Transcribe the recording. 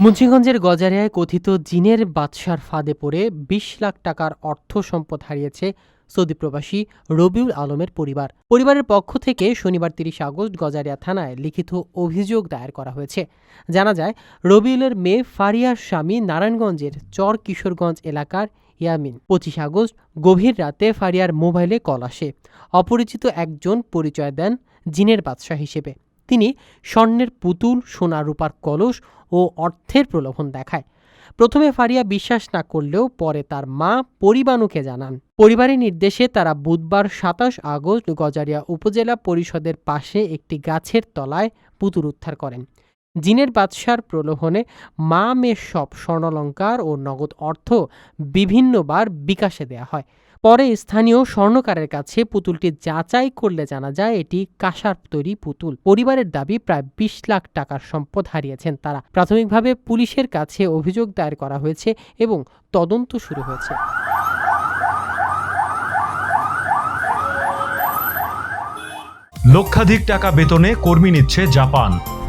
মুন্সিগঞ্জের গজারিয়ায় কথিত জিনের বাদশার ফাঁদে পড়ে বিশ লাখ টাকার অর্থ সম্পদ হারিয়েছে সৌদি প্রবাসী রবিউল আলমের পরিবার। পরিবারের পক্ষ থেকে শনিবার তিরিশ আগস্ট গজারিয়া থানায় লিখিত অভিযোগ দায়ের করা হয়েছে। জানা যায়, রবিউলের মেয়ে ফারিয়ার স্বামী নারায়ণগঞ্জের চর কিশোরগঞ্জ এলাকার ইয়ামিন। পঁচিশ আগস্ট গভীর রাতে ফারিয়ার মোবাইলে কল আসে। অপরিচিত একজন পরিচয় দেন জিনের বাদশাহ হিসেবে। তিনি স্বর্ণের পুতুল, সোনা রূপার কলস ও অর্থের প্রলোভন দেখায়। প্রথমে ফারিয়া বিশ্বাস না করলেও পরে তার মা পরিবানুকে জানান। পরিবারের নির্দেশে তারা বুধবার সাতাশ আগস্ট গজারিয়া উপজেলা পরিষদের পাশে একটি গাছের তলায় পুতুল উদ্ধার করেন। জিনের বাদশার প্রলোভনে মা মেয়ের সব স্বর্ণলঙ্কার ও নগদ অর্থ বিভিন্নবার বিকাশে দেয়া হয়। পরে স্থানীয় স্বর্ণকারের কাছে পুতুলটি যাচাই করলে জানা যায় এটি কাঁসার তৈরি পুতুল। পরিবারের দাবি, প্রায় বিশ লাখ টাকার সম্পদ হারিয়েছেন তারা। প্রাথমিকভাবে পুলিশের কাছে অভিযোগ দায়ের করা হয়েছে এবং তদন্ত শুরু হয়েছে। লক্ষাধিক টাকা বেতনে কর্মী নিচ্ছে জাপান।